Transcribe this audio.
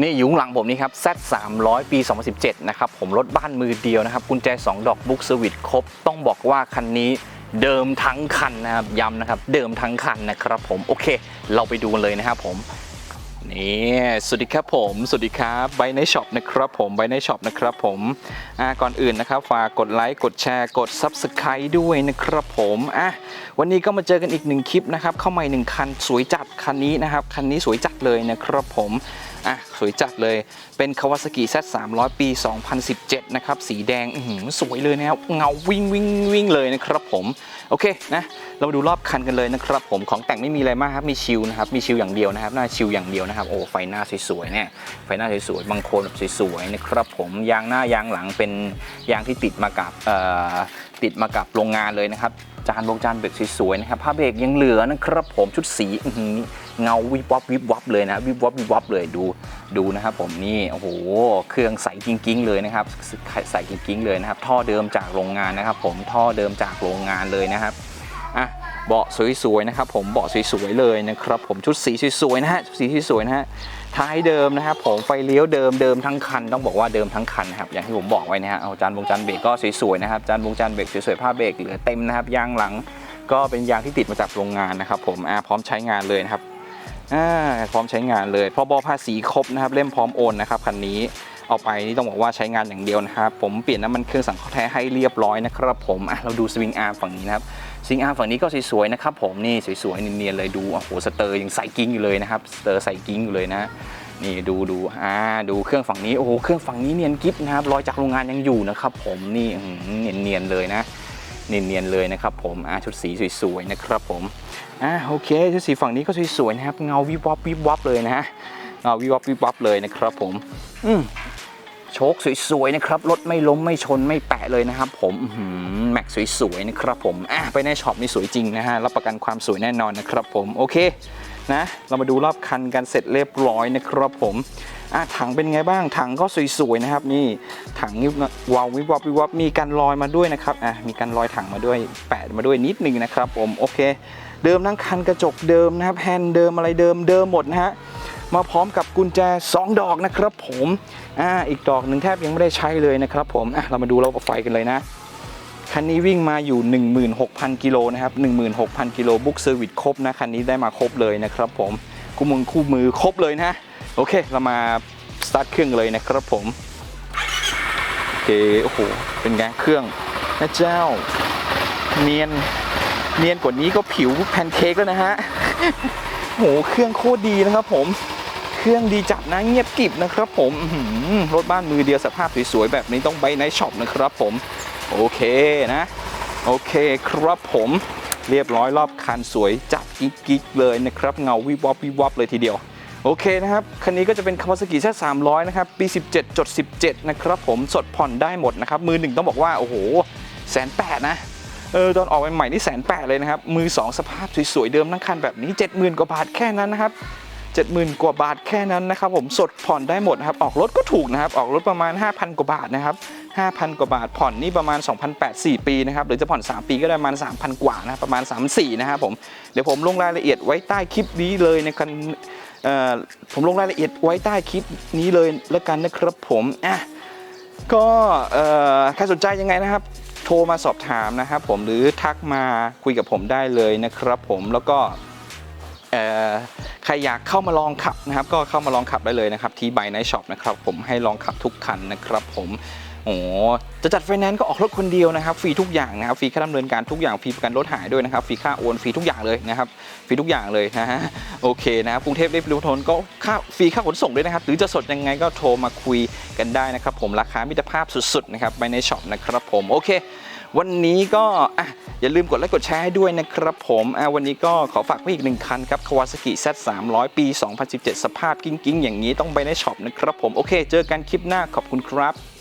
นี่อยู่หลังผมนี่ครับ Z 3 0 0ปี 2017 นะครับ ผมรถบ้านมือเดียวนะครับ กุญแจ 2 ดอกบุ๊กสวิตครบ ต้องบอกว่าคันนี้เดิมทั้งคันนะครับ ย้ำนะครับ เดิมทั้งคันนะครับผม โอเค เราไปดูกันเลยนะครับผม นี่สวัสดีครับผม สวัสดีครับไบในช็อปนะครับผมไบในช็อปนะครับผมอ่าก่อนอื่นนะครับฝากกดไลค์กดแชร์กด Subscribe ด้วยนะครับผมอะวันนี้ก็มาเจอกันอีกหนึ่งคลิปนะครับเข้ามาหนึ่งคันสวยจัดคันนี้นะครับคันนี้สวยจัดเลยนะครับผมอะสวยจัดเลยเป็น Kawasaki Z 3 0 0 ปี 2017 นะครับ สีแดงอืสวยเลยนะครับเงาวิ่งวิ่งวิ่งเลยนะครับผมโอเคนะเรามาดูรอบคันกันเลยนะครับผมของแต่งไม่มีอะไรมากครับมีชิลนะครับมีชิลอย่างเดียวนะครับหน้าชิลอย่างเดียวนะครับโอ้ไฟหน้าสวยๆเนี่ยไฟหน้าสวยๆบางโคนแบบสวยๆนะครับผมยางหน้ายางหลังเป็นยางที่ติดมากับติดมากับโรงงานเลยนะครับจานบงจานเบรกสวยๆนะครับผ้าเบรกยังเหลือนะครับผมชุดสีเงาวิบวับวิบวับเลยนะวิบวับวิบวับเลยดูดูนะครับผมนี่โอ้โหเครื่องใสกิ้งๆ เลยนะครับใสกิ้งๆเลยนะครับท่อเดิมจากโรงงานนะครับ ผมท่อเดิมจากโรงงานเลยนะครับอะ เบาะสวยๆนะครับผมเบาะสวยๆเลยนะครับผมชุดสีสวยๆนะฮะชุดสีสวยๆนะฮะท้ายเดิมนะครับผมไฟเลี้ยวเดิมเดิมทั้งคันต้องบอกว่าเดิมทั้งคันครับอย่างที่ผมบอกไว้นะฮะเอาจานวงจานเบรกก็สวยๆนะครับจานวงจานเบรกสวยๆผ้าเบรกเหลือเต็มนะครับยางหลังก็เป็นยางที่ติดมาจากโรงงานนะครับผมอะพร้อมใช้งานเลยนะครับอ่าพร้อมใช้งานเลยพอบอภาษีครบนะครับเล่มพร้อมโอนนะครับคันนี้เอาไปนี่ต้องบอกว่าใช้งานอย่างเดียวนะครับผมเปลี่ยนน้ำมันเครื่องสังเคราะห์แท้ให้เรียบร้อยนะครับผมอะเราดูสวิงอาร์มฝั่งนี้นะครับ สิงอาฝั่งนี้ก็สวยๆนะครับผมนี่สวยๆเนียนๆเลยดูโอ้โหสเตอร์ยังใส่กิ้งอยู่เลยนะครับสเตอร์ใส่กิ้งอยู่เลยนะนี่ดูดูอ่าดูเครื่องฝั่งนี้โอ้โหเครื่องฝั่งนี้เนียนกิฟนะครับรอยจากโรงงานยังอยู่นะครับผมนี่เนียนๆเลยนะเนียนๆเลยนะครับผมอ่าชุดสีสวยๆนะครับผมอ่าโอเคชุดสีฝั่งนี้ก็สวยๆนะครับเงาวิบวับวิบวับเลยนะฮะเงาวิบวับวิบวับเลยนะครับผมอืม โชคสวยๆนะครับ รถไม่ล้มไม่ชนไม่แปะเลยนะครับ ผมแม็กสวยๆนะครับผมอะไปในช็อปนี่สวยจริงนะฮะรับประกันความสวยแน่นอนนะครับ ผมโอเคนะเรามาดูรอบคันกันเสร็จเรียบร้อยนะครับผมอะถังเป็นไงบ้างถังก็สวยๆนะครับ นี่ถังนี่วาววิบวับวิบวับมีการลอยมาด้วยนะครับอะมีการลอยถังมาด้วยแปะมาด้วยนิดนึงนะครับ ผมโอเค เดิมทั้งคันกระจกเดิมนะครับแฮนด์เดิมอะไรเดิมเดิมหมดนะฮะ มาพร้อมกับกุญแจ 2 ดอกนะครับผมอ่าอีกดอกหนึ่งแทบยังไม่ได้ใช้เลยนะครับผมอะเรามาดูระบบไฟกันเลยนะคันนี้วิ่งมาอยู่ 16,000 กิโลนะครับ 16,000 กิโลบุ๊กเซอร์วิสครบนะ คันนี้ได้มาครบเลยนะครับผมคู่มือคู่มือครบเลยนะ โอเค เรามาสตาร์ทเครื่องเลยนะครับผมโอเคโอ้โห เป็นไงเครื่องนะเจ้า เนียน เนียนกว่านี้ก็ผิวแพนเค้กแล้วนะฮะ โหเครื่องโคตรดีนะครับผมเครื่องดีจัดนะเงียบกริบนะครับผมรถบ้านมือเดียวสภาพสวยๆแบบนี้ต้องไปในช็อปนะครับผม โอเคนะ โอเคครับผมเรียบร้อยรอบคันสวยจัดกิ๊กๆเลยนะครับ เงาวิบวับวิบวับเลยทีเดียวโอเคนะครับ คันนี้ก็จะเป็น Kawasaki Z 300 นะครับ ปี 17.17 นะครับผม สดผ่อนได้หมดนะครับ มือหนึ่งต้องบอกว่า โอ้โหแสนแปดนะ เออตอนออกใหม่ๆนี่แสนแปดเลยนะครับ มือ 2 สภาพสวยๆเดิมทั้งคันแบบนี้ 70,000 กว่าบาทแค่นั้นนะครับ70,000 กว่าบาทแค่นั้นนะครับผมสดผ่อนได้หมดนะครับออกรถก็ถูกนะครับออกรถประมาณ 5,000 กว่าบาทนะครับ5,000 กว่าบาทผ่อนนี่ประมาณ 2,800 4 ปีนะครับหรือจะผ่อน 3 ปีก็ได้ประมาณ 3,000 กว่านะประมาณ 3-4นะครับผมเดี๋ยวผมลงรายละเอียดไว้ใต้คลิปนี้เลยในคันเอ่อผมลงรายละเอียดไว้ใต้คลิปนี้เลยแล้วกันนะครับผมอะก็ใครสนใจยังไงนะครับ โทรมาสอบถามนะครับผมหรือทักมาคุยกับผมได้เลยนะครับผมแล้วก็ใครอยากเข้ามาลองขับนะครับ ก็เข้ามาลองขับได้เลยนะครับที่ไบไนช็อปนะครับผมให้ลองขับทุกคันนะครับผม โอ้จะจัดไฟแนนซ์ก็ออกรถคนเดียวนะครับฟรีทุกอย่างนะครับฟรีค่าดำเนินการทุกอย่างฟรีประกันรถหายด้วยนะครับฟรีค่าโอนฟรีทุกอย่างเลยนะครับฟรีทุกอย่างเลยนะฮะโอเคนะครับกรุงเทพเรียบทนก็ค่าฟรีค่าขนส่งด้วยนะครับ หรือจะสดยังไงก็โทรมาคุยกันได้นะครับ ผมราคามิตรภาพสุดๆนะครับไปในช็อปนะครับผมโอเค วันนี้ก็อะอย่าลืมกดไลค์กดแชร์ให้ด้วยนะครับผมอะวันนี้ก็ขอฝากไว้อีกหนึ่งคันครับ Kawasaki Z 300ปี 2017 สภาพกิ้งๆอย่างนี้ต้องไปในช็อปนะครับผมโอเค เจอกันคลิปหน้าขอบคุณครับ